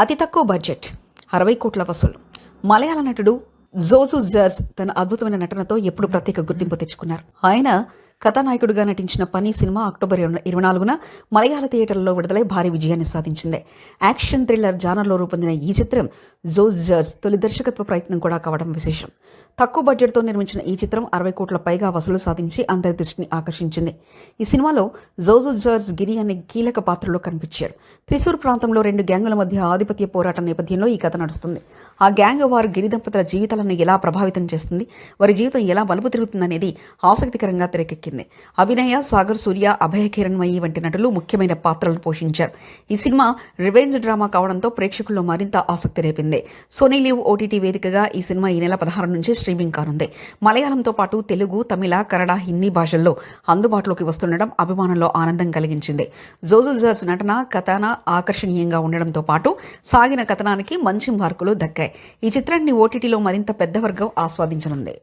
అతి తక్కువ బడ్జెట్ అరవై కోట్ల వసూలు. మలయాళ నటుడు జోజు జర్స్ తన అద్భుతమైన నటనతో ఎప్పుడు ప్రత్యేక గుర్తింపు తెచ్చుకున్నారు. ఆయన కథానాయకుడిగా నటించిన పని సినిమా అక్టోబర్ ఇరవై- నాలుగున మలయాళ థియేటర్లలో విడుదలై భారీ విజయాన్ని సాధించింది. యాక్షన్ థ్రిల్లర్ జానర్లో రూపొందిన ఈ చిత్రం జోజర్స్ తొలి దర్శకత్వ ప్రయత్నం కూడా కావడం విశేషం. తక్కువ బడ్జెట్తో నిర్మించిన ఈ చిత్రం అరవై కోట్ల పైగా వసూలు సాధించి అందరి దృష్టిని ఆకర్షించింది. ఈ సినిమాలో జోజు జార్జ్ గిరి అనే కీలక పాత్రలో కనిపించాడు త్రిశూర్ ప్రాంతంలో రెండు గ్యాంగుల మధ్య ఆధిపత్య పోరాటం నేపథ్యంలో ఈ కథ నడుస్తుంది. ఆ గ్యాంగ్ వారు గిరి దంపతుల జీవితాలను ఎలా ప్రభావితం చేస్తుంది వారి జీవితం ఎలా బలుపు తిరుగుతుందనేది ఆసక్తికరంగా తెరకెక్కింది. అభినయ సాగర్ సూర్య అభయ కిరణ్మయి వంటి నటులు ముఖ్యమైన పాత్రలు పోషించారు. ఈ సినిమా రివెంజ్ డ్రామా కావడంతో ప్రేక్షకుల్లో మరింత ఆసక్తి రేపింది. సోనీ లీవ్ ఓటీటీ వేదికగా ఈ సినిమా ఈ నెల పదహారు నుంచి స్ట్రీమింగ్ కానుంది. మలయాళంతో పాటు తెలుగు తమిళ కన్నడ హిందీ భాషల్లో అందుబాటులోకి వస్తుండడం అభిమానుల్లో ఆనందం కలిగించింది. జోజు నటన కథన ఆకర్షణీయంగా ఉండడంతో పాటు సాగిన కథనానికి మంచి మార్కులు దక్కాయి. ఈ చిత్రాన్ని ఓటీటీలో మరింత పెద్ద వర్గం ఆస్వాదించనుంది.